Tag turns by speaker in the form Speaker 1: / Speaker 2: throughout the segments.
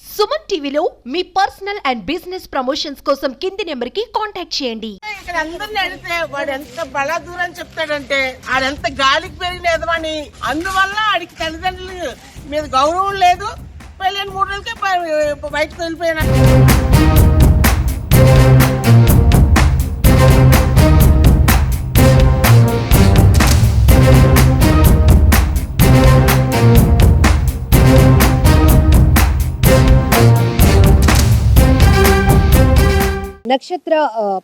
Speaker 1: సుమన్ టీవీలో మీ personal and business promotions కోసం కింది నెంబర్కి కాంటాక్ట్ చేయండి.
Speaker 2: ఇక్కడ అందరిని అడిగితే వాడు ఎంత బలా దూరం చెప్తాడంటే ఆడెంత గాలికి పెరిగిన ఎదమని అందువల్ల ఆడికి తల్లిదండ్రులు మీద గౌరవం లేదు. పెళ్ళైన మూడు నెలలకే బయటకు వెళ్ళిపోయినా
Speaker 3: నక్షత్ర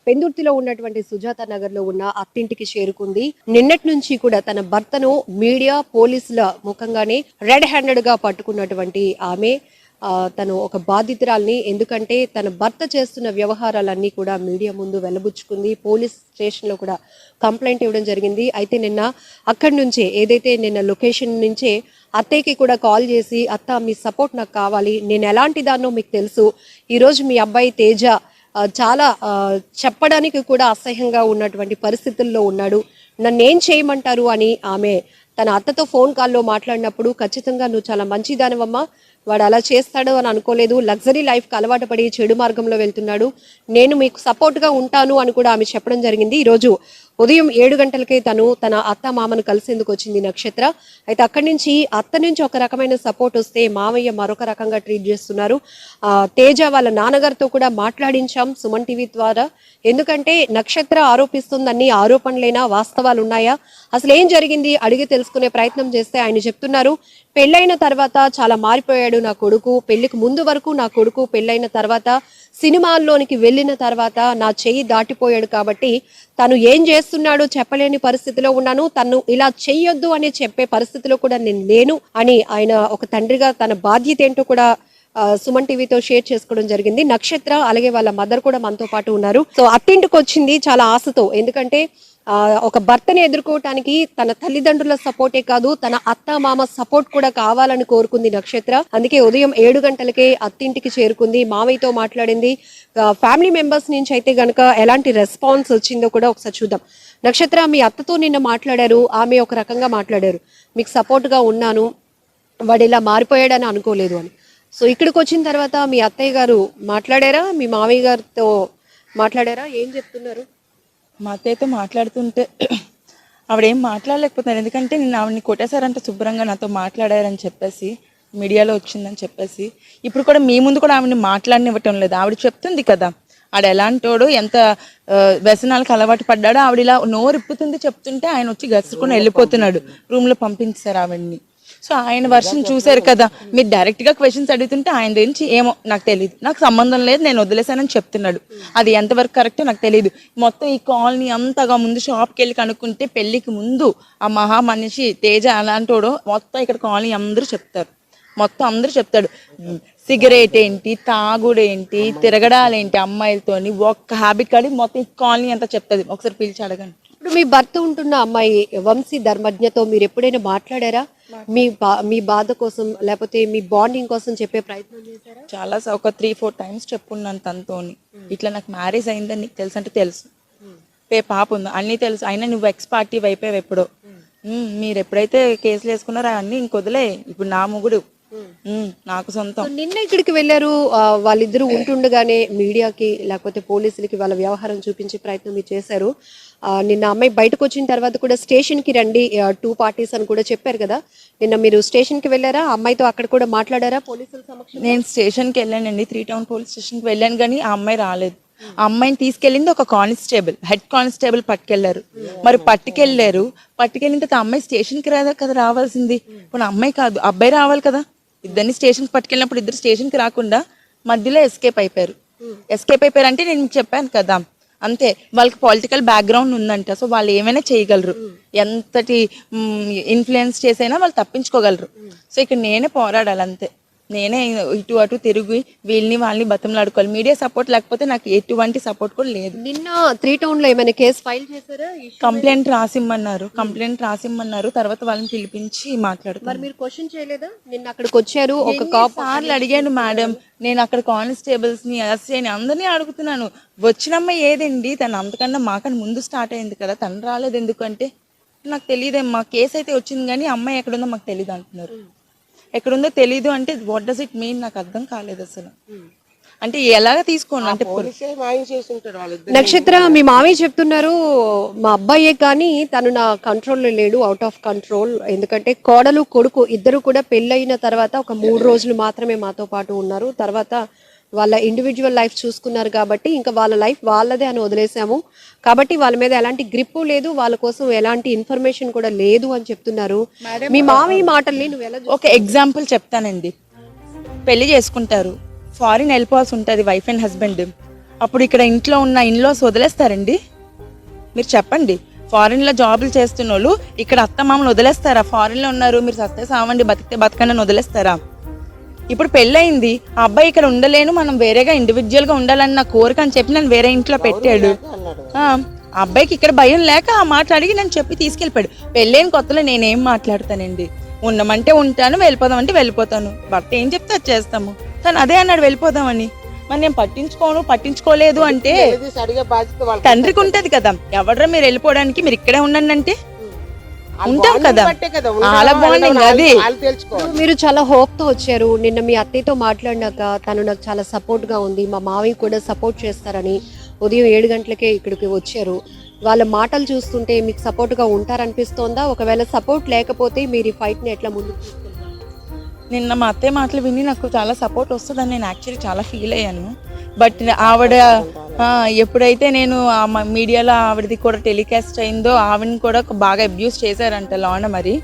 Speaker 3: పెందుర్తిలో ఉన్నటువంటి సుజాత నగర్లో ఉన్న అత్తింటికి చేరుకుంది. నిన్నటి నుంచి కూడా తన భర్తను మీడియా పోలీసుల ముఖంగానే రెడ్ హ్యాండెడ్గా పట్టుకున్నటువంటి ఆమె తను ఒక బాధితురాల్ని ఎందుకంటే తన భర్త చేస్తున్న వ్యవహారాలన్నీ కూడా మీడియా ముందు వెలబుచ్చుకుంది. పోలీస్ స్టేషన్లో కూడా కంప్లైంట్ ఇవ్వడం జరిగింది. అయితే నిన్న అక్కడి నుంచే ఏదైతే నిన్న లొకేషన్ నుంచే అత్తయ్యకి కూడా కాల్ చేసి అత్త మీ సపోర్ట్ నాకు కావాలి. నేను ఎలాంటి దాన్నో మీకు తెలుసు. ఈరోజు మీ అబ్బాయి తేజ చాలా చెప్పడానికి కూడా అసహ్యంగా ఉన్నటువంటి పరిస్థితుల్లో ఉన్నాడు. నన్నేం చేయమంటారు అని ఆమె తన అత్తతో ఫోన్ కాల్లో మాట్లాడినప్పుడు ఖచ్చితంగా నువ్వు చాలా మంచిదానివమ్మా. వాడు అలా చేస్తాడు అని అనుకోలేదు. లగ్జరీ లైఫ్కి అలవాటు పడి చెడు మార్గంలో వెళ్తున్నాడు. నేను మీకు సపోర్ట్గా ఉంటాను అని కూడా ఆమె చెప్పడం జరిగింది. ఈరోజు ఉదయం ఏడు గంటలకే తను తన అత్త మామను కలిసేందుకు వచ్చింది నక్షత్ర. అయితే అక్కడి నుంచి అత్త నుంచి ఒక రకమైన సపోర్ట్ వస్తే మామయ్య మరొక రకంగా ట్రీట్ చేస్తున్నారు. తేజ వాళ్ళ నాన్నగారితో కూడా మాట్లాడించాం సుమన్ టీవీ ద్వారా. ఎందుకంటే నక్షత్ర ఆరోపిస్తుందని ఆరోపణలేనా వాస్తవాలు ఉన్నాయా? అసలు ఏం జరిగింది? అడిగి తెలుసుకునే ప్రయత్నం చేస్తే ఆయన చెప్తున్నారు పెళ్ళైన తర్వాత చాలా మారిపోయాడు నా కొడుకు. పెళ్ళికి ముందు వరకు నా కొడుకు పెళ్ళైన తర్వాత సినిమాల్లోనికి వెళ్ళిన తర్వాత నా చెయ్యి దాటిపోయాడు కాబట్టి తను ఏం చేస్తున్నాడో చెప్పలేని పరిస్థితిలో ఉన్నాను. తను ఇలా చెయ్యొద్దు అని చెప్పే పరిస్థితిలో కూడా నేను లేను అని ఆయన ఒక తండ్రిగా తన బాధ్యత ఏంటో కూడా సుమన్ టీవీతో షేర్ చేసుకోవడం జరిగింది. నక్షత్ర అలాగే వాళ్ళ మదర్ కూడా మనతో పాటు ఉన్నారు. సో అత్తింటికి వచ్చింది చాలా ఆశతో. ఎందుకంటే ఒక భర్తని ఎదుర్కోవటానికి తన తల్లిదండ్రుల సపోర్టే కాదు తన అత్త మామ సపోర్ట్ కూడా కావాలని కోరుకుంది నక్షత్ర. అందుకే ఉదయం ఏడు గంటలకే అత్తింటికి చేరుకుంది. మామయ్యతో మాట్లాడింది. ఫ్యామిలీ మెంబర్స్ నుంచి అయితే గనక ఎలాంటి రెస్పాన్స్ వచ్చిందో కూడా ఒకసారి చూద్దాం. నక్షత్ర మీ అత్తతో నిన్న మాట్లాడారు. ఆమె ఒక రకంగా మాట్లాడారు. మీకు సపోర్ట్గా ఉన్నాను. వాడు ఇలా మారిపోయాడని అనుకోలేదు అని. సో ఇక్కడికి వచ్చిన తర్వాత మీ అత్తయ్య గారు మాట్లాడారా? మీ మామయ్య గారితో మాట్లాడారా? ఏం చెప్తున్నారు?
Speaker 4: మా అత్తయ్యతో మాట్లాడుతుంటే ఆవిడేం మాట్లాడలేకపోతున్నారు. ఎందుకంటే నేను ఆవిడని కొట్టేశారంటే శుభ్రంగా నాతో మాట్లాడారని చెప్పేసి మీడియాలో వచ్చిందని చెప్పేసి. ఇప్పుడు కూడా మీ ముందు కూడా ఆవిడని మాట్లాడనివ్వటం లేదు. ఆవిడ చెప్తుంది కదా ఆడ ఎలాంటోడు ఎంత వ్యసనాలకు అలవాటు పడ్డాడో ఆవిడ ఇలా నోరిప్పుతుంది చెప్తుంటే ఆయన వచ్చి గసుకుని వెళ్ళిపోతున్నాడు. రూమ్లో పంపించారు ఆవిడని. సో ఆయన వర్షన్ చూశారు కదా. మీరు డైరెక్ట్గా క్వశ్చన్స్ అడుగుతుంటే ఆయన గురించి ఏమో నాకు తెలియదు నాకు సంబంధం లేదు నేను వదిలేశానని చెప్తున్నాడు. అది ఎంతవరకు కరెక్టో నాకు తెలియదు మొత్తం ఈ కాలనీ అంతగా ముందు షాప్కి వెళ్ళి కనుక్కుంటే పెళ్ళికి ముందు ఆ మహా మనిషి తేజ అలాంటోడో మొత్తం ఇక్కడ కాలనీ అందరూ చెప్తారు. మొత్తం అందరూ చెప్తాడు. సిగరెట్ ఏంటి తాగుడేంటి తిరగడాలేంటి అమ్మాయిలతోని ఒక్క హ్యాబిట్ కాడి మొత్తం ఈ కాలనీ అంతా చెప్తుంది. ఒకసారి పిలిచి అడగండి.
Speaker 3: మీ భర్త ఉంటున్న అమ్మాయి వంశీ ధర్మజ్ఞతో మీరు ఎప్పుడైనా మాట్లాడారా? మీ బా- మీ బాధ కోసం లేకపోతే మీ బాండింగ్ కోసం చెప్పే ప్రయత్నం చేశారా?
Speaker 4: చాలా ఒక త్రీ ఫోర్ టైమ్స్ చెప్పున్నాను తనతోని. ఇట్లా నాకు మ్యారేజ్ అయిందని నీకు తెలుసు అంటే తెలుసు. పే పాప ఉంది. అన్నీ తెలుసు. అయినా నువ్వు ఎక్స్ పార్టీ అయిపోయావు ఎప్పుడో. మీరు ఎప్పుడైతే కేసులు వేసుకున్నారో అన్నీ ఇంకొదిలే. ఇప్పుడు నా ముగుడు నాకు సొంతం.
Speaker 3: నిన్న ఇక్కడికి వెళ్ళారు వాళ్ళిద్దరూ ఉంటుండగానే మీడియాకి లేకపోతే పోలీసులకి వాళ్ళ వ్యవహారం చూపించే ప్రయత్నం మీరు చేశారు. నిన్న అమ్మాయి బయటకు వచ్చిన తర్వాత కూడా స్టేషన్కి రండి టూ పార్టీస్ అని కూడా చెప్పారు కదా. నిన్న మీరు స్టేషన్కి వెళ్ళారా అమ్మాయితో అక్కడ కూడా మాట్లాడారా? పోలీసుల సమక్షం
Speaker 4: నేను స్టేషన్కి వెళ్ళానండి త్రీ టౌన్ పోలీస్ స్టేషన్కి వెళ్ళాను కానీ ఆ అమ్మాయి రాలేదు. ఆ అమ్మాయిని తీసుకెళ్ళింది ఒక కానిస్టేబుల్ హెడ్ కానిస్టేబుల్ పట్టుకెళ్ళారు మరి పట్టుకెళ్ళారు పట్టుకెళ్ళిన తర్వాత అమ్మాయి స్టేషన్కి రాదా కదా రావాల్సింది. ఇప్పుడు అమ్మాయి కాదు అబ్బాయి రావాలి కదా. ఇద్దరిని స్టేషన్కి పట్టుకెళ్ళినప్పుడు ఇద్దరు స్టేషన్కి రాకుండా మధ్యలో ఎస్కేప్ అయిపోయారు. ఎస్కేప్ అయిపోయారు అంటే నేను చెప్పాను కదా. అంతే వాళ్ళకి పొలిటికల్ బ్యాక్గ్రౌండ్ ఉందంట. సో వాళ్ళు ఏమైనా చేయగలరు. ఎంతటి ఇన్ఫ్లుయెన్స్ చేసైనా వాళ్ళు తప్పించుకోగలరు. సో ఇక్కడ నేనే పోరాడాలి అంతే. నేనే ఇటు అటు తిరిగి వీళ్ళని వాళ్ళని బతంలాడుకోవాలి మీడియా సపోర్ట్ లేకపోతే నాకు ఎటువంటి సపోర్ట్ కూడా లేదు.
Speaker 3: నిన్న త్రీ టౌన్లో ఏమైనా కేసు ఫైల్ చేశారా?
Speaker 4: కంప్లైంట్ రాసిమ్మన్నారు. కంప్లైంట్ రాసిమ్మన్నారు. తర్వాత వాళ్ళని పిలిపించి మాట్లాడుతారు
Speaker 3: మరి మీరు క్వశ్చన్ చేయలేదా? నిన్న అక్కడికి వచ్చారు ఒక కాప్
Speaker 4: సార్లు అడిగాను మేడం. నేను అక్కడ కానిస్టేబుల్స్ని ఎస్ఐని అందరినీ అడుగుతున్నాను. వచ్చినమ్మ ఏదండి? తను అంతకన్నా మాకన్నా ముందు స్టార్ట్ అయింది కదా. తను రాలేదు ఎందుకంటే? నాకు తెలియదేమ్మా. కేసు అయితే వచ్చింది కానీ అమ్మాయి ఎక్కడుందో మాకు తెలియదు అంటున్నారు. ఎక్కడుందో తెలీదు అంటే వాట్ డస్ ఇట్ మీన్ నాకు అర్థం కాలేదు అసలు. అంటే ఎలాగ తీసుకోండి అంటే
Speaker 3: నక్షత్ర మీ మామయ్య చెప్తున్నారు మా అబ్బాయే కానీ తను నా కంట్రోల్లో లేడు అవుట్ ఆఫ్ కంట్రోల్ ఎందుకంటే కోడలు కొడుకు ఇద్దరు కూడా పెళ్ళయిన తర్వాత ఒక మూడు రోజులు మాత్రమే మాతో పాటు ఉన్నారు. తర్వాత వాళ్ళ ఇండివిజువల్ లైఫ్ చూసుకున్నారు కాబట్టి ఇంకా వాళ్ళ లైఫ్ వాళ్ళదే అని వదిలేసాము. కాబట్టి వాళ్ళ మీద ఎలాంటి గ్రిప్పు లేదు వాళ్ళ కోసం ఎలాంటి ఇన్ఫర్మేషన్ కూడా లేదు అని చెప్తున్నారు. మీ మామయ్య మాటల్ని నువ్వు ఎలా
Speaker 4: ఒక ఎగ్జాంపుల్ చెప్తానండి. పెళ్ళి చేసుకుంటారు. ఫారిన్ వెళ్ళిపోవాల్సి ఉంటుంది వైఫ్ అండ్ హస్బెండ్ అప్పుడు ఇక్కడ ఇంట్లో ఉన్న ఇన్లాస్ వదిలేస్తారండి. మీరు చెప్పండి. ఫారిన్లో జాబులు చేస్తున్న వాళ్ళు ఇక్కడ అత్త మామలు వదిలేస్తారా? ఫారిన్లో ఉన్నారు మీరు సస్తే సావండి బతికితే బతకండి అని వదిలేస్తారా? ఇప్పుడు పెళ్ళయింది. ఆ అబ్బాయి ఇక్కడ ఉండలేను మనం వేరేగా ఇండివిజువల్గా ఉండాలని నా కోరిక అని చెప్పి నన్ను వేరే ఇంట్లో పెట్టాడు. ఆ అబ్బాయికి ఇక్కడ భయం లేక ఆ మాట అడిగి నన్ను చెప్పి తీసుకెళ్ళిపోయాడు. పెళ్ళైన కొత్తలో నేనేం మాట్లాడతానండి? ఉండమంటే ఉంటాను వెళ్ళిపోదామంటే వెళ్ళిపోతాను. భర్త ఏం చెప్తే అది చేస్తాము. తను అదే అన్నాడు వెళ్ళిపోదామని. మరి నేను పట్టించుకోను పట్టించుకోలేదు అంటే తండ్రికి ఉంటది కదా. ఎవడ్రా మీరు వెళ్ళిపోవడానికి మీరు ఇక్కడే ఉండండి అంటే?
Speaker 2: వాళ్ళ
Speaker 4: ఉంటాం కదా. వాళ్ళ బాండింగ్ అది.
Speaker 3: మీరు చాలా హోప్తో వచ్చారు. నిన్న మీ అత్తయ్యతో మాట్లాడినాక తను నాకు చాలా సపోర్ట్గా ఉంది. మా మావయ్య కూడా సపోర్ట్ చేస్తారని ఉదయం ఏడు గంటలకే ఇక్కడికి వచ్చారు. వాళ్ళ మాటలు చూస్తుంటే మీకు సపోర్ట్గా ఉంటారనిపిస్తోందా? ఒకవేళ సపోర్ట్ లేకపోతే మీరు ఈ ఫైట్ని ఎట్లా ముందుకు తీసుకెళ్తారు?
Speaker 4: నిన్న మా అత్తయ్య మాటలు విని నాకు చాలా సపోర్ట్ వస్తుందని నేను యాక్చువల్లీ చాలా ఫీల్ అయ్యాను. బట్ ఆవిడ ఎప్పుడైతే నేను మీడియాలో ఆవిడది కూడా టెలికాస్ట్ అయిందో ఆవిడని కూడా బాగా అబ్యూస్ చేశారంట లోన మరి.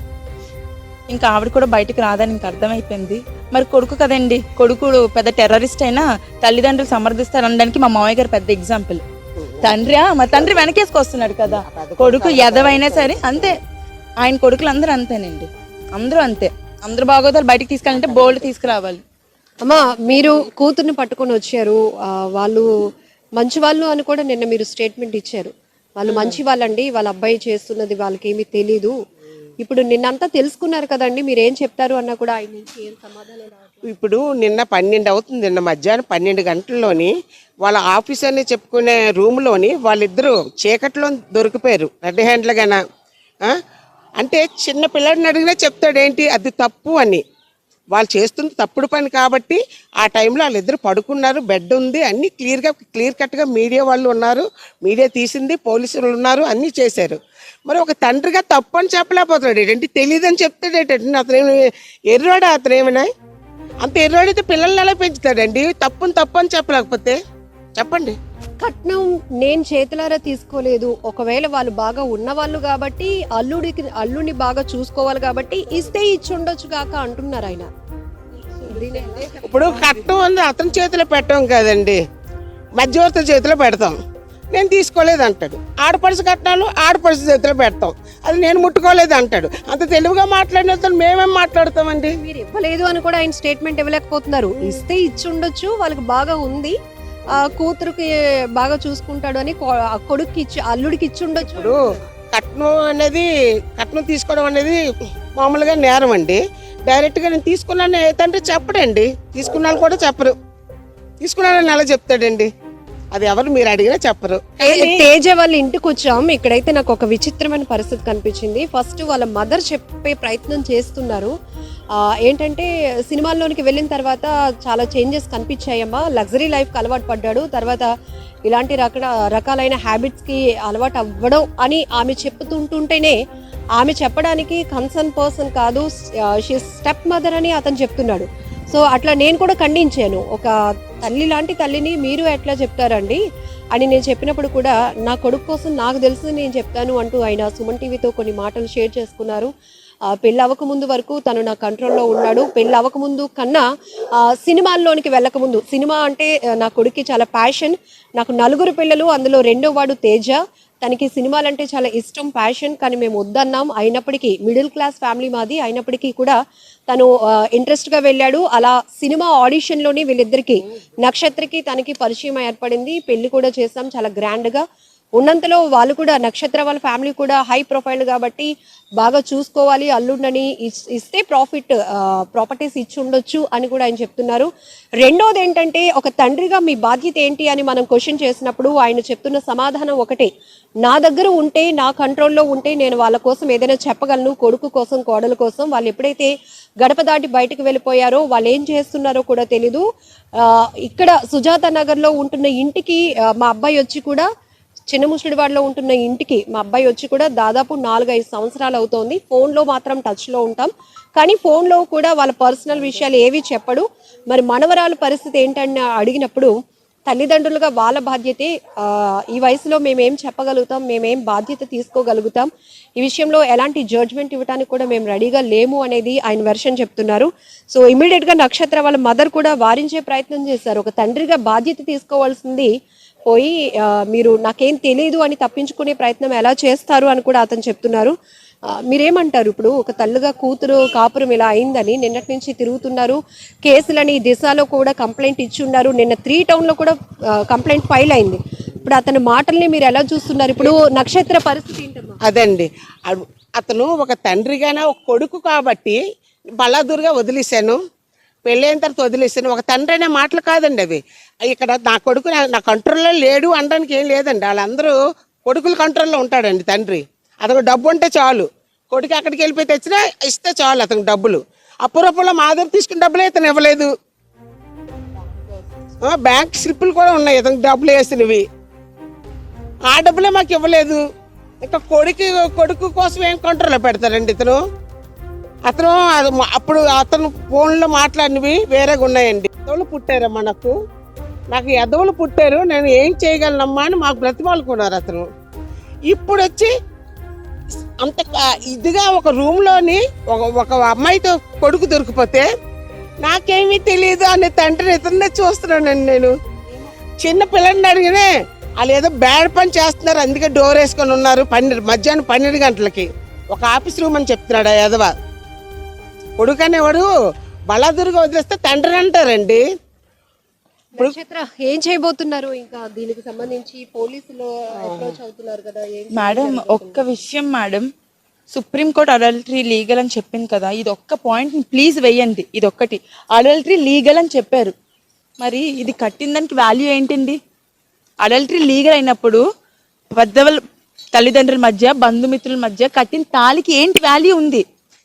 Speaker 4: ఇంకా ఆవిడ కూడా బయటకు రాదని ఇంక అర్థమైపోయింది. మరి కొడుకు కదండి కొడుకు పెద్ద టెర్రరిస్ట్ అయినా తల్లిదండ్రులు సమర్థిస్తారు అనడానికి మా మామయ్య గారు పెద్ద ఎగ్జాంపుల్ తండ్రి మా తండ్రి వెనకేసుకొస్తున్నాడు కదా. కొడుకు ఎదవైనా సరే అంతే. ఆయన కొడుకులు అందరూ అంతేనండి. అందరూ అంతే. అందరూ బాగోతారు బయటికి తీసుకెళ్ళాలంటే బోల్డ్ తీసుకురావాలి.
Speaker 3: అమ్మా మీరు కూతుర్ని పట్టుకొని వచ్చారు. ఆ, వాళ్ళు మంచి వాళ్ళు అని కూడా నిన్న మీరు స్టేట్మెంట్ ఇచ్చారు. వాళ్ళు మంచి వాళ్ళండి వాళ్ళ అబ్బాయి చేస్తున్నది వాళ్ళకి ఏమీ తెలీదు. ఇప్పుడు నిన్నంతా తెలుసుకున్నారు కదండి మీరు ఏం చెప్తారు అన్నా కూడా ఆయన నుంచి ఏం సమాధానం రావట్లేదు.
Speaker 2: ఇప్పుడు నిన్న పన్నెండు అవుతుంది నిన్న మధ్యాహ్నం పన్నెండు గంటల్లోని వాళ్ళ ఆఫీసర్ని చెప్పుకునే రూమ్లోని వాళ్ళిద్దరూ చీకట్లో దొరికిపోయారు. రెడ్ హ్యాండ్లుగాన? ఆ? అంటే చిన్న పిల్లడిని అడిగినా చెప్తాడు ఏంటి అది తప్పు అని. వాళ్ళు చేస్తుంది తప్పుడు పని కాబట్టి ఆ టైంలో వాళ్ళిద్దరు పడుకున్నారు బెడ్ ఉంది అన్నీ క్లియర్గా క్లియర్ కట్గా మీడియా వాళ్ళు ఉన్నారు. మీడియా తీసింది పోలీసులు ఉన్నారు అన్నీ చేశారు. మరి ఒక తండ్రిగా తప్పు అని చెప్పలేకపోతున్నాడు. ఏంటంటే తెలియదని చెప్తాడు ఏంటంటే అతను ఏమి ఎర్రాడా అతను ఏమైనా? అంత ఎర్రాడితే పిల్లల్ని ఎలా పెంచుతాడండి? తప్పుని తప్పు అని చెప్పలేకపోతే? చెప్పండి.
Speaker 3: కట్నం నేను చేతులారా తీసుకోలేదు. ఒకవేళ వాళ్ళు బాగా ఉన్నవాళ్ళు కాబట్టి అల్లుడికి అల్లుడిని బాగా చూసుకోవాలి కాబట్టి ఇస్తే ఇచ్చి ఉండొచ్చు కాక అంటున్నారు ఆయన.
Speaker 2: ఇప్పుడు కట్టం ఉంది అతని చేతిలో పెట్టాం కదండి. మధ్యవర్తి చేతిలో పెడతాం. నేను తీసుకోలేదు అంటాడు. ఆడపడుచు కట్నాలు ఆడపడుచు చేతిలో పెడతాం. అది నేను ముట్టుకోలేదు అంటాడు. అంత తెలివిగా మాట్లాడిన మేమేం మాట్లాడతామండి?
Speaker 3: మీరు ఇవ్వలేదు అని కూడా ఆయన స్టేట్మెంట్ ఇవ్వలేకపోతున్నారు. ఇస్తే ఇచ్చి ఉండొచ్చు వాళ్ళకి బాగా ఉంది. కూతురుకి బాగా చూసుకుంటాడు అని కొడుక్కి ఇచ్చి అల్లుడికి ఇచ్చి ఉండొచ్చు.
Speaker 2: కట్నం అనేది కట్నం తీసుకోవడం అనేది మామూలుగా నేరం అండి. డైరెక్ట్గా నేను తీసుకున్నాను ఏదంటే చెప్పడండి. తీసుకున్నాను కూడా చెప్పరు. తీసుకున్నానని ఎలా చెప్తాడండి? అది ఎవరు మీరు అడిగినా చెప్పరు.
Speaker 3: తేజ వాళ్ళ ఇంటికి వచ్చాం ఇక్కడైతే నాకు ఒక విచిత్రమైన పరిస్థితి కనిపించింది. ఫస్ట్ వాళ్ళ మదర్ చెప్పే ప్రయత్నం చేస్తున్నారు. ఏంటంటే సినిమాల్లోనికి వెళ్ళిన తర్వాత చాలా చేంజెస్ కనిపించాయమ్మా. లగ్జరీ లైఫ్కి అలవాటు పడ్డాడు. తర్వాత ఇలాంటి రక రకాలైన హ్యాబిట్స్కి అలవాటు అవ్వడం అని ఆమె చెప్తుంటుంటేనే ఆమె చెప్పడానికి కన్సర్న్ పర్సన్ కాదు షీ స్టెప్ మదర్ అని అతను చెప్తున్నాడు. సో అట్లా నేను కూడా ఖండించాను. ఒక తల్లి లాంటి తల్లిని మీరు ఎట్లా చెప్తారండి అని నేను చెప్పినప్పుడు కూడా నా కొడుకు కోసం నాకు తెలుసు నేను చెప్తాను అంటూ ఆయన సుమన్ టీవీతో కొన్ని మాటలు షేర్ చేసుకున్నారు. పెళ్ళి అవ్వకముందు వరకు తను నా కంట్రోల్లో ఉన్నాడు. పెళ్ళి అవ్వకముందు కన్నా సినిమాల్లోనికి వెళ్ళకముందు సినిమా అంటే నా కొడుక్కి చాలా ప్యాషన్ నాకు నలుగురు పిల్లలు అందులో రెండో వాడు తేజ. తనకి సినిమాలంటే చాలా ఇష్టం ప్యాషన్ కానీ మేము వద్దన్నాం. అయినప్పటికీ మిడిల్ క్లాస్ ఫ్యామిలీ మాది. అయినప్పటికీ కూడా తను ఇంట్రెస్ట్గా వెళ్ళాడు. అలా సినిమా ఆడిషన్లోనే వీళ్ళిద్దరికి నక్షత్రకి తనకి పరిచయం ఏర్పడింది. పెళ్ళి కూడా చేసాం చాలా గ్రాండ్గా ఉన్నంతలో వాళ్ళు కూడా నక్షత్ర వాళ్ళ ఫ్యామిలీ కూడా హై ప్రొఫైల్ కాబట్టి బాగా చూసుకోవాలి అల్లుండని ఇస్- ఇస్తే ప్రాఫిట్ ప్రాపర్టీస్ ఇచ్చి ఉండొచ్చు అని కూడా ఆయన చెప్తున్నారు. రెండోది ఏంటంటే ఒక తండ్రిగా మీ బాధ్యత ఏంటి అని మనం క్వశ్చన్ చేసినప్పుడు ఆయన చెప్తున్న సమాధానం ఒకటే. నా దగ్గర ఉంటే నా కంట్రోల్లో ఉంటే నేను వాళ్ళ కోసం ఏదైనా చెప్పగలను కొడుకు కోసం కోడల కోసం. వాళ్ళు ఎప్పుడైతే గడప దాటి బయటకు వెళ్ళిపోయారో వాళ్ళు ఏం చేస్తున్నారో కూడా తెలీదు. ఇక్కడ సుజాత నగర్లో ఉంటున్న ఇంటికి మా అబ్బాయి వచ్చి కూడా చిన్న ముసలివాడలో ఉంటున్న ఇంటికి మా అబ్బాయి వచ్చి కూడా దాదాపు నాలుగైదు సంవత్సరాలు అవుతోంది. ఫోన్లో మాత్రం టచ్లో ఉంటాం. కానీ ఫోన్లో కూడా వాళ్ళ పర్సనల్ విషయాలు ఏవి చెప్పడు. మరి మనవరాల పరిస్థితి ఏంటని అడిగినప్పుడు తల్లిదండ్రులుగా వాళ్ళ బాధ్యతే ఈ వయసులో మేమేం చెప్పగలుగుతాం మేమేం బాధ్యత తీసుకోగలుగుతాం. ఈ విషయంలో ఎలాంటి జడ్జ్మెంట్ ఇవ్వడానికి కూడా మేము రెడీగా లేము అనేది ఆయన వెర్షన్ చెప్తున్నారు. సో ఇమీడియట్గా నక్షత్ర వాళ్ళ మదర్ కూడా వారించే ప్రయత్నం చేశారు. ఒక తండ్రిగా బాధ్యత తీసుకోవాల్సింది పోయి మీరు నాకేం తెలియదు అని తప్పించుకునే ప్రయత్నం ఎలా చేస్తారు అని కూడా అతను చెప్తున్నారు. మీరేమంటారు? ఇప్పుడు ఒక తల్లుగా కూతురు కాపురం ఇలా అయిందని నిన్నటి నుంచి తిరుగుతున్నారు. కేసులని దిశలో కూడా కంప్లైంట్ ఇచ్చి ఉన్నారు. నిన్న త్రీ టౌన్లో కూడా కంప్లైంట్ ఫైల్ అయింది. ఇప్పుడు అతని మాటల్ని మీరు ఎలా చూస్తున్నారు? ఇప్పుడు నక్షత్ర పరిస్థితి ఏంటమ్మా?
Speaker 2: అదండి. అతను ఒక తండ్రిగానే ఒక కొడుకు కాబట్టి బలాదురుగా వదిలేశాను. పెళ్ళైన తర్వాత వదిలేసాను ఒక తండ్రి అనే మాటలు కాదండి అవి. ఇక్కడ నా కొడుకు నా- కంట్రోల్లో లేడు అనడానికి ఏం లేదండి. వాళ్ళందరూ కొడుకుల కంట్రోల్లో ఉంటాడండి తండ్రి. అతను డబ్బు ఉంటే చాలు. కొడుకు అక్కడికి వెళ్ళిపోయి తెచ్చినా ఇస్తే చాలు అతనికి డబ్బులు. అప్పుడప్పుడు మా దగ్గర తీసుకున్న డబ్బులు ఇతను ఇవ్వలేదు. బ్యాంక్ స్లిప్పులు కూడా ఉన్నాయి. ఇతనికి డబ్బులు వేసినవి. ఆ డబ్బులే మాకు ఇవ్వలేదు. ఇంకా కొడుకు కొడుకు కోసం ఏం కంట్రోల్లో పెడతారండి ఇతను? అతను అప్పుడు అతను ఫోన్లో మాట్లాడినవి వేరేగా ఉన్నాయండి. ఎదవులు పుట్టారు మనకు నాకు ఎదవులు పుట్టారు నేను ఏం చేయగలనమ్మా అని మాకు బ్రతిమాలుకున్నారు అతను. ఇప్పుడు వచ్చి అంత ఇదిగా ఒక రూమ్లోని ఒక ఒక అమ్మాయితో కొడుకు దొరికిపోతే నాకేమీ తెలియదు అనే తండ్రిని ఇతన్నే చూస్తున్నానండి నేను. చిన్న పిల్లని అడిగినే వాళ్ళు ఏదో బ్యాడ్ పని చేస్తున్నారు అందుకే డోర్ వేసుకొని ఉన్నారు పన్నెండు మధ్యాహ్నం పన్నెండు గంటలకి. ఒక ఆఫీస్ రూమ్ అని చెప్తున్నాడు ఆ యదవ. కొడుకు అనేవాడు బలాదురుగా వదిలేస్తే తండ్రి అంటారండి.
Speaker 3: నక్షత్ర ఏం చేయబోతున్నారు? ఇంకా దీనికి సంబంధించి పోలీసులు అప్రోచ్ అవుతున్నారు కదా
Speaker 4: మేడం ఒక్క విషయం మేడం. సుప్రీంకోర్టు అడల్టరీ లీగల్ అని చెప్పింది కదా ఇది ఒక్క పాయింట్ ప్లీజ్ వెయ్యండి ఇది ఒక్కటి అడల్టరీ లీగల్ అని చెప్పారు. మరి ఇది కట్టిన దానికి వాల్యూ ఏంటండి? అడల్టరీ లీగల్ అయినప్పుడు పెద్దవాళ్ళ తల్లిదండ్రుల మధ్య బంధుమిత్రుల మధ్య కట్టిన తాలికి ఏంటి వాల్యూ ఉంది?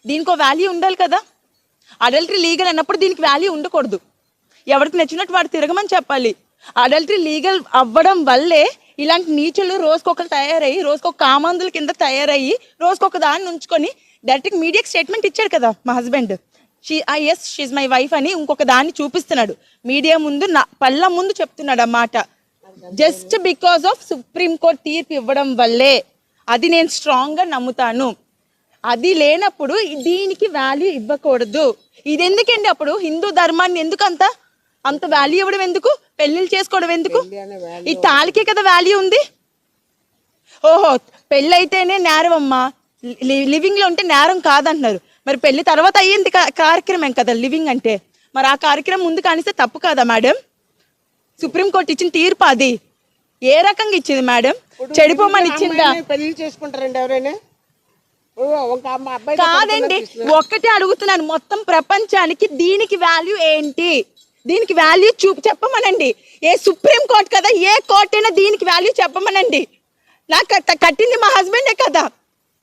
Speaker 4: దీనికో వాల్యూ ఉండాలి కదా. అడల్టరీ లీగల్ అన్నప్పుడు దీనికి వాల్యూ ఉండకూడదు. ఎవరికి నచ్చినట్టు వాడు తిరగమని చెప్పాలి. అడల్టరీ లీగల్ అవ్వడం వల్లే ఇలాంటి నీచులు రోజుకొకరు తయారయ్యి రోజుకొక కామందుల కింద తయారయ్యి రోజుకొక దాన్ని ఉంచుకొని డైరెక్ట్ మీడియాకి స్టేట్మెంట్ ఇచ్చాడు కదా మా husband she is she's my wife అని ఇంకొక దాన్ని చూపిస్తున్నాడు. మీడియా ముందు నా పళ్ళ ముందు చెప్తున్నాడు ఆ మాట. Just because of supreme court తీర్పు ఇవ్వడం వల్లే అది నేను స్ట్రాంగ్గా నమ్ముతాను. అది లేనప్పుడు దీనికి వాల్యూ ఇవ్వకూడదు. ఇది ఎందుకండి అప్పుడు? హిందూ ధర్మాన్ని ఎందుకు అంత అంత వాల్యూ ఇవ్వడం ఎందుకు? పెళ్ళిళ్ళు చేసుకోవడం ఎందుకు? ఈ తాళికే కదా వాల్యూ ఉంది? ఓహో పెళ్ళి అయితేనే నేరం అమ్మా లి- లివింగ్లో ఉంటే నేరం కాదంటున్నారు. మరి పెళ్ళి తర్వాత అయ్యింది కార్యక్రమం కదా లివింగ్ అంటే. మరి ఆ కార్యక్రమం ముందు కానిస్తే తప్పు కదా మేడం? సుప్రీంకోర్టు ఇచ్చిన తీర్పు అది. ఏ రకంగా ఇచ్చింది మేడం? చెడిపోమని ఇచ్చిందా?
Speaker 2: పెళ్ళి చేసుకుంటారండి ఎవరైనా ఓ, ఒక అమ్మ అబ్బాయి
Speaker 4: కాదండి ఒక్కటే అడుగుతున్నాను. మొత్తం ప్రపంచానికి దీనికి వాల్యూ ఏంటి? దీనికి వాల్యూ చూ చెప్పమనండి. ఏ సుప్రీం కోర్ట్ కదా ఏ కోర్ట్ అయినా దీనికి వాల్యూ చెప్పమనండి. నాకు కట్ట- కట్టింది మా హస్బెండే కదా.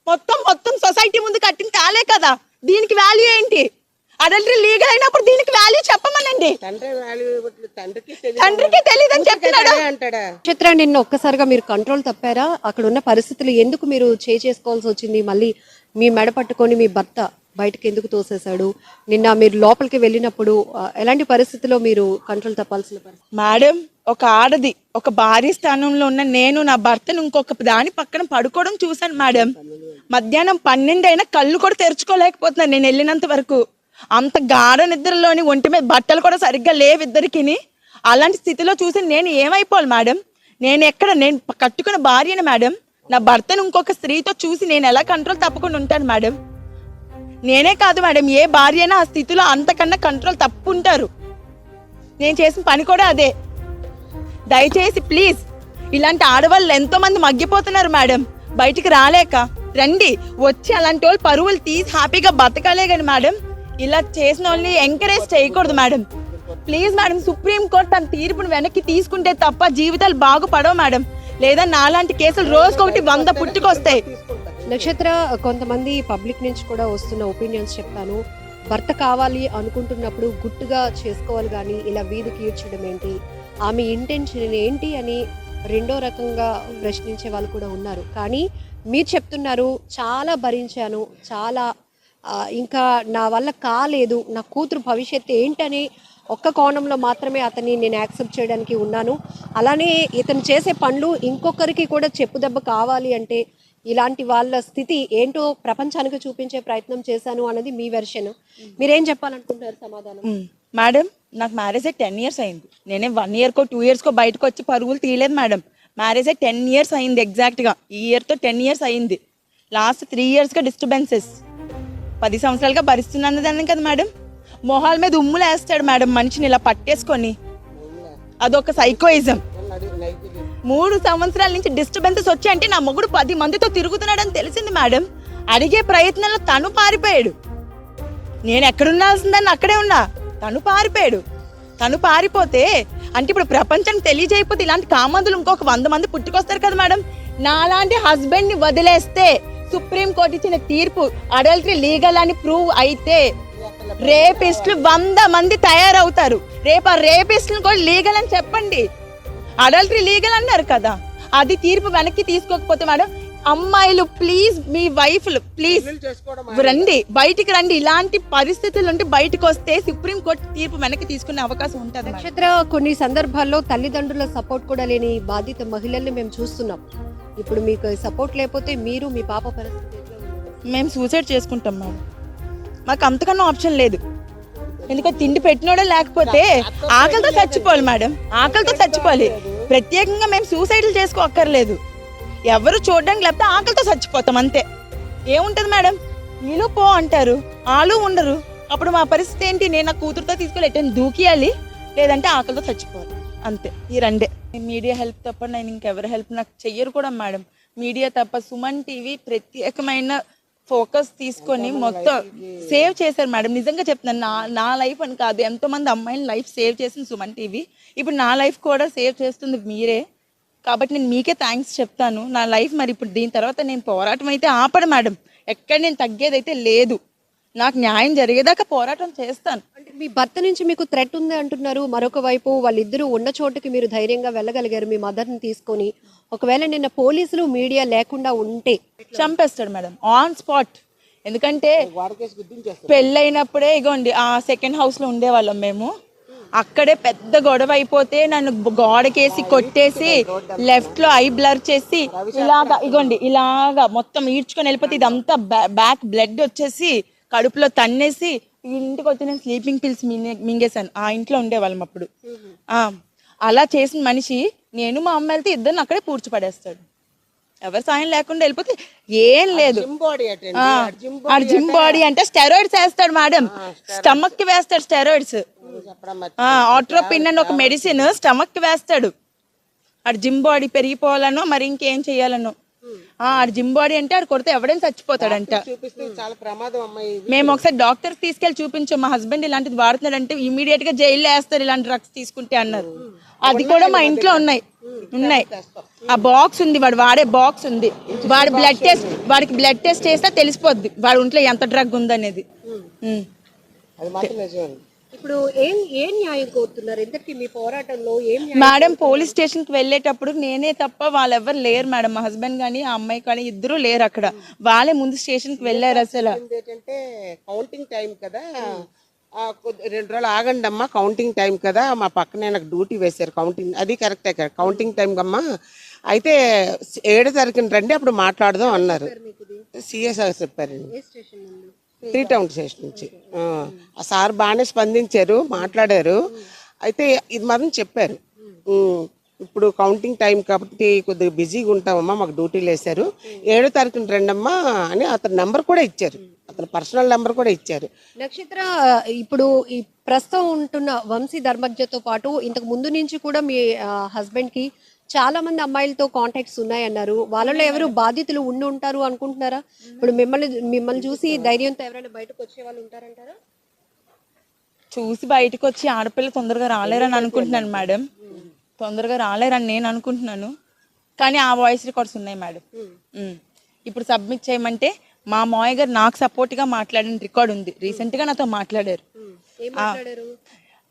Speaker 4: మొత్తం మొత్తం సొసైటీ ముందు కట్టింది కాలే కదా. దీనికి వాల్యూ ఏంటి? అడల్టరీ లీగల్ అయినప్పుడు దీనికి వాల్యూ చెప్పమనండి.
Speaker 2: తండ్రి వాల్యూ ఇవ్వట్లేదు తండ్రికి తెలియదు
Speaker 4: తండ్రికి తెలియదని చెప్తున్నాడు.
Speaker 3: నక్షత్ర నిన్న ఒక్కసారిగా మీరు కంట్రోల్ తప్పారా? అక్కడ ఉన్న పరిస్థితులు ఎందుకు మీరు చే చేసుకోవాల్సి వచ్చింది? మళ్ళీ మీ మెడ పట్టుకొని మీ భర్త బయటకు ఎందుకు తోసేశాడు? నిన్న మీరు లోపలికి వెళ్ళినప్పుడు ఎలాంటి పరిస్థితిలో మీరు కంట్రోల్ తప్పాల్సిన పరిస్థితి?
Speaker 4: మేడం ఒక ఆడది ఒక భార్య స్థానంలో ఉన్న నేను నా భర్తను ఇంకొక దాని పక్కన పడుకోవడం చూశాను మేడం. మధ్యాహ్నం పన్నెండు అయినా కళ్ళు కూడా తెరుచుకోలేకపోతున్నాను నేను వెళ్ళినంత వరకు. అంత గాఢ నిద్రలోని ఒంటి మీద బట్టలు కూడా సరిగ్గా లేవు ఇద్దరికిని. అలాంటి స్థితిలో చూసి నేను ఏమైపోవాలి మేడం? నేను ఎక్కడ? నేను కట్టుకున్న భార్యను మేడం. నా భర్తను ఇంకొక స్త్రీతో చూసి నేను ఎలా కంట్రోల్ తప్పకుండా ఉంటాను మేడం? నేనే కాదు మేడం ఏ భార్య అయినా ఆ స్థితిలో అంతకన్నా కంట్రోల్ తప్పుంటారు. నేను చేసిన పని కూడా అదే. దయచేసి ప్లీజ్ ఇలాంటి ఆడవాళ్ళు ఎంతోమంది మగ్గిపోతున్నారు మేడం. బయటికి రాలేక రండి వచ్చి అలాంటి వాళ్ళు పరువులు తీసి హ్యాపీగా బతకాలే కానీ మేడం. ఇలా చేసిన వాళ్ళని ఎంకరేజ్ చేయకూడదు madam please madam supreme court తన తీర్పును వెనక్కి తీసుకుంటే తప్ప జీవితాలు బాగుపడవు మేడం లేదా నాలాంటి కేసులు రోజుకొకటి వంద పుట్టుకొస్తాయి.
Speaker 3: నక్షత్ర కొంతమంది పబ్లిక్ నుంచి కూడా వస్తున్న ఒపీనియన్స్ చెప్తాను. భర్త కావాలి అనుకుంటున్నప్పుడు గుట్టుగా చేసుకోవాలి కానీ ఇలా వీధికి ఈడ్చడం ఏంటి? ఆమె ఇంటెన్షన్ ఏంటి అని రెండో రకంగా ప్రశ్నించే వాళ్ళు కూడా ఉన్నారు. కానీ మీరు చెప్తున్నారు చాలా భరించాను చాలా ఇంకా నా వల్ల కాలేదు నా కూతురు భవిష్యత్తు ఏంటని ఒక్క కోణంలో మాత్రమే అతన్ని నేను యాక్సెప్ట్ చేయడానికి ఉన్నాను. అలానే ఇతను చేసే పనులు ఇంకొకరికి కూడా చెప్పుదెబ్బ కావాలి అంటే ఇలాంటి వాళ్ళ స్థితి ఏంటో ప్రపంచానికి చూపించే ప్రయత్నం చేశాను అన్నది మీ వెర్షన్. మీరేం చెప్పాలనుకుంటున్నారు సమాధానం?
Speaker 4: మేడం నాకు మ్యారేజ్ అయ్యి టెన్ ఇయర్స్ అయింది. నేనే వన్ ఇయర్కో టూ ఇయర్స్కో బయటకు వచ్చి పరుగులు తీయలేదు మేడం. మ్యారేజ్ అయ్యి టెన్ ఇయర్స్ అయింది ఎగ్జాక్ట్గా ఈ ఇయర్తో టెన్ ఇయర్స్ అయింది. లాస్ట్ త్రీ ఇయర్స్గా డిస్టర్బెన్సెస్ పది సంవత్సరాలుగా భరిస్తున్నాను కదా మేడం. మొహాల మీద ఉమ్ములు వేస్తాడు మేడం మనిషిని ఇలా పట్టేసుకొని. అదొక సైకోయిజం. మూడు సంవత్సరాల నుంచి డిస్టర్బెన్సెస్ వచ్చాయంటే నా మొగుడు పది మందితో తిరుగుతున్నాడని తెలిసింది మేడం. అడిగే ప్రయత్నంలో తను పారిపోయాడు. నేను ఎక్కడుండాల్సిందని అక్కడే ఉన్నా. తను పారిపోయాడు. తను పారిపోతే అంటే ఇప్పుడు ప్రపంచం తెలియజేయకపోతే ఇలాంటి కామందులు ఇంకొక వంద మంది పుట్టుకొస్తారు కదా మేడం. నాలాంటి హస్బెండ్ని వదిలేస్తే సుప్రీం కోర్టు ఇచ్చిన తీర్పు అడల్టరీ లీగల్ అని ప్రూవ్ అయితే రేపిస్టులు వంద మంది తయారవుతారు. రేపు ఆ రేపిస్టులు కూడా లీగల్ అని చెప్పండి. అడల్టరీ లీగల్ అన్నారు కదా. అది తీర్పు వెనక్కి తీసుకోకపోతే మేడం అమ్మాయిలు ప్లీజ్ మీ వైఫ్లు ప్లీజ్ రండి బయటికి రండి. ఇలాంటి పరిస్థితులు ఉంటే బయటకు వస్తే సుప్రీం కోర్టు తీర్పు వెనక్కి తీసుకునే అవకాశం ఉంటుంది.
Speaker 3: నక్షత్ర కొన్ని సందర్భాల్లో తల్లిదండ్రుల సపోర్ట్ కూడా లేని బాధిత మహిళల్ని మేము చూస్తున్నాం. ఇప్పుడు మీకు సపోర్ట్ లేకపోతే మీరు మీ పాప పరిస్థితి?
Speaker 4: మేము సూసైడ్ చేసుకుంటాం మేడం. మాకు అంతకన్నా ఆప్షన్ లేదు. ఎందుకంటే తిండి పెట్టినోడే లేకపోతే ఆకలితో చచ్చిపోవాలి మేడం. ఆకలితో చచ్చిపోవాలి. ప్రత్యేకంగా మేము సూసైడ్లు చేసుకోక్కర్లేదు ఎవరు చూడడానికి లేకపోతే ఆకలితో చచ్చిపోతాం అంతే. ఏముంటుంది మేడం? నీళ్ళు పో అంటారు వాళ్ళు ఉండరు. అప్పుడు మా పరిస్థితి ఏంటి? నేను నా కూతురుతో తీసుకెళ్ళి ఎట్టని దూకియాలి లేదంటే ఆకలితో చచ్చిపోవాలి. అంతే ఈ రెండే. మీడియా హెల్ప్ తప్ప నేను ఇంకెవరి హెల్ప్ నాకు చెయ్యరు కూడా మేడం. మీడియా తప్ప సుమన్ టీవీ ప్రత్యేకమైన ఫోకస్ తీసుకొని మొత్తం సేవ్ చేశారు మేడం. నిజంగా చెప్తున్నాను నా నా లైఫ్ అని కాదు ఎంతో మంది అమ్మాయిల లైఫ్ సేవ్ చేసింది సుమన్ టీవీ. ఇప్పుడు నా లైఫ్ కూడా సేవ్ చేస్తుంది మీరే. కాబట్టి నేను మీకే థ్యాంక్స్ చెప్తాను. నా లైఫ్ మరి ఇప్పుడు దీని తర్వాత నేను పోరాటం అయితే ఆపడు మేడం ఎక్కడ నేను తగ్గేదైతే లేదు. నాకు న్యాయం జరిగేదాకా పోరాటం చేస్తాను.
Speaker 3: అంటే మీ భర్త నుంచి మీకు థ్రెట్ ఉంది అంటున్నారు. మరొక వైపు వాళ్ళిద్దరూ ఉన్న చోటుకి మీరు ధైర్యంగా వెళ్ళగలిగారు మీ మదర్ని తీసుకొని. ఒకవేళ నిన్న పోలీసులు మీడియా లేకుండా ఉంటే
Speaker 4: చంపేస్తాడు మేడం ఆన్ స్పాట్ ఎందుకంటే పెళ్ళైనప్పుడే ఇగోండి ఆ సెకండ్ హౌస్లో ఉండేవాళ్ళం మేము. అక్కడే పెద్ద గొడవ అయిపోతే నన్ను గోడకేసి కొట్టేసి లెఫ్ట్లో ఐ బ్లర్ చేసి ఇలాగా ఇగోండి ఇలాగా మొత్తం ఈడ్చుకొని వెళ్ళిపోతే ఇదంతా బ్యాక్ బ్లడ్ వచ్చేసి కడుపులో తన్నేసి ఇంటికి వచ్చి నేను స్లీపింగ్ పిల్స్ మింగేశాను. ఆ ఇంట్లో ఉండేవాళ్ళం అప్పుడు. ఆ, అలా చేసిన మనిషి నేను మా అమ్మ వెళ్తే ఇద్దరిని అక్కడే పూడ్చిపడేస్తాడు ఎవరి సాయం లేకుండా వెళ్ళిపోతే ఏం లేదు. ఆ, ఆ జిమ్ బాడీ అంటే. స్టెరాయిడ్స్ వేస్తాడు మేడం స్టమక్కి వేస్తాడు స్టెరాయిడ్స్ ఆట్రోపిన్ అని ఒక మెడిసిన్ స్టమక్కి వేస్తాడు. ఆడు జిమ్ బాడీ పెరిగిపోవాలనో మరి ఇంకేం చేయాలనో. ఆ, ఆడు జిమ్ బాడీ అంటే ఆడు కొడితే ఎవడైనా చచ్చిపోతాడంట. మేము ఒకసారి డాక్టర్ తీసుకెళ్ళి చూపించాం. మా హస్బెండ్ ఇలాంటిది వాడుతున్నాడు అంటే ఇమీడియట్గా జైల్లో వేస్తారు ఇలాంటి డ్రగ్స్ తీసుకుంటే అన్నారు. అది కూడా మా ఇంట్లో ఉన్నాయి. ఉన్నాయి. ఆ బాక్స్ ఉంది వాడు వాడే బాక్స్ ఉంది. వాడి బ్లడ్ టెస్ట్ వాడికి బ్లడ్ టెస్ట్ చేస్తే తెలిసిపోద్ది. వాడి ఒంట్లో ఎంత డ్రగ్ ఉందనేది.
Speaker 2: అది
Speaker 3: ఇప్పుడు ఏం ఏం న్యాయం కోరుతున్నారు? ఇంతకీ మీ పోరాటంలో ఏం
Speaker 4: మేడం పోలీస్ స్టేషన్కి వెళ్ళేటప్పుడు నేనే తప్ప వాళ్ళెవ్వరు లేరు మేడం. మా హస్బెండ్ కానీ ఆ అమ్మాయి కానీ ఇద్దరు లేరు అక్కడ. వాళ్ళే ముందు స్టేషన్కి వెళ్ళారు అసలు.
Speaker 2: ఏంటంటే కౌంటింగ్ టైం కదా. రెండు రోజులు ఆగండి అమ్మా కౌంటింగ్ టైం కదా. మా పక్కనే నాకు డ్యూటీ వేశారు కౌంటింగ్. అది కరెక్టే కదా కౌంటింగ్ టైం అమ్మా అయితే ఏడో తారీఖున రండి అప్పుడు మాట్లాడదాం అన్నారు. సిఎస్ చెప్పారండి. త్రీ టౌన్ స్టేషన్ నుంచి. ఆ, సార్ బాగానే స్పందించారు మాట్లాడారు. అయితే ఇది మాత్రం చెప్పారు. ఇప్పుడు కౌంటింగ్ టైం కాబట్టి కొద్దిగా బిజీగా ఉంటామమ్మా మాకు డ్యూటీలు వేశారు. ఏడో తారీఖున రండమ్మా అని అతని నెంబర్ కూడా ఇచ్చారు. అతని పర్సనల్ నెంబర్ కూడా ఇచ్చారు.
Speaker 3: నక్షత్ర ఇప్పుడు ఈ ప్రస్తుతం ఉంటున్న వంశీ ధర్మజ్ఞతో పాటు ఇంతకు ముందు నుంచి కూడా మీ హస్బెండ్కి చాలా మంది అమ్మాయిలతో కాంటాక్ట్స్ ఉన్నాయన్నారు. వాళ్ళలో ఎవరు బాధితులు ఉండి ఉంటారు అనుకుంటున్నారా? ఇప్పుడు మిమ్మల్ని మిమ్మల్ని చూసి ధైర్యంతో ఎవరైనా బయటకు వచ్చే వాళ్ళు ఉంటారంటారా?
Speaker 4: చూసి బయటకు వచ్చి ఆడపిల్ల తొందరగా రాలేరని అనుకుంటున్నాను మేడం. తొందరగా రాలేరని నేను అనుకుంటున్నాను. కానీ ఆ వాయిస్ రికార్డ్స్ ఉన్నాయి మేడం. ఉమ్. ఇప్పుడు సబ్మిట్ చేయమంటే మా మావయ్య గారు నాకు support గా మాట్లాడిన రికార్డ్ ఉంది. Recent గా నాతో మాట్లాడారు.
Speaker 3: మాట్లాడారు?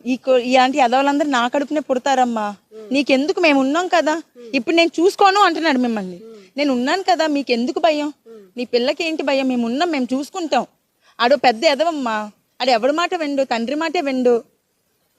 Speaker 4: ఈ కో- ఇలాంటి ఎదవాళ్ళందరూ నా కడుపునే పుడతారమ్మా. నీకెందుకు మేము ఉన్నాం కదా? ఇప్పుడు నేను చూసుకోను అంటున్నాడు మిమ్మల్ని. నేను ఉన్నాను కదా మీకు ఎందుకు భయం? నీ పిల్లకి ఏంటి భయం? మేము ఉన్నాం మేము చూసుకుంటాం. ఆడు పెద్ద ఎదవమ్మా. ఆడు ఎవడి మాట వెండు? తండ్రి మాటే వెండు.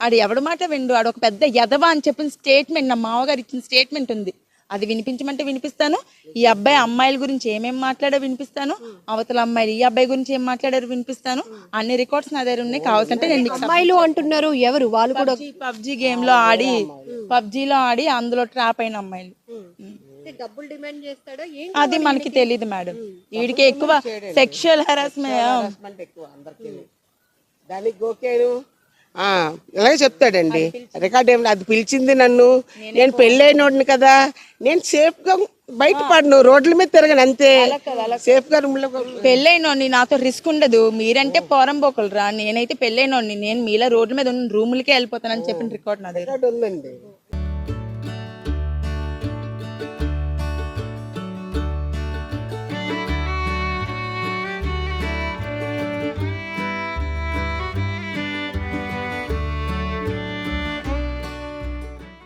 Speaker 4: ఆడు ఎవడి మాట వెండు? ఆడు ఒక పెద్ద ఎదవ అని చెప్పిన స్టేట్మెంట్ నా మామగారు ఇచ్చిన స్టేట్మెంట్ ఉంది. అది వినిపించమంటే వినిపిస్తాను. ఈ అబ్బాయి అమ్మాయిల గురించి ఏమేం మాట్లాడో వినిపిస్తాను. అవతల అమ్మాయిలు ఈ అబ్బాయి గురించి ఏం మాట్లాడారో వినిపిస్తాను. అన్ని రికార్డ్స్ నా దగ్గర ఉన్నాయి. కావాల్సింటే నేను
Speaker 3: అమ్మాయిలు అంటున్నారు. ఎవరు? వాళ్ళు కూడా
Speaker 4: పబ్జీ గేమ్లో ఆడి పబ్జీలో ఆడి అందులో ట్రాప్ అయిన అమ్మాయిలు.
Speaker 3: డబ్బులు డిమాండ్ చేస్తాడా?
Speaker 4: అది మనకి తెలియదు మేడం. వీడికి ఎక్కువ సెక్షువల్ హెరాస్మెంట్
Speaker 2: అందరికీ. దానికి గోకేను ఇలాగే చెప్తాడండి. రికార్డ్ ఏం అది పిలిచింది నన్ను. నేను పెళ్ళైనోడిని కదా. నేను సేఫ్గా బయటపడను రోడ్ల మీద తిరగను అంతే. సేఫ్గా రూమ్లో
Speaker 4: పెళ్ళైనోడిని నాతో రిస్క్ ఉండదు. మీరంటే పోరం పోకలరా నేనైతే పెళ్ళైనోడిని నేను మీలా రోడ్ల మీద ఉన్న రూములకే వెళ్ళిపోతానని చెప్పిన రికార్డ్ నా దగ్గర.
Speaker 2: రికార్డ్ ఉందండి.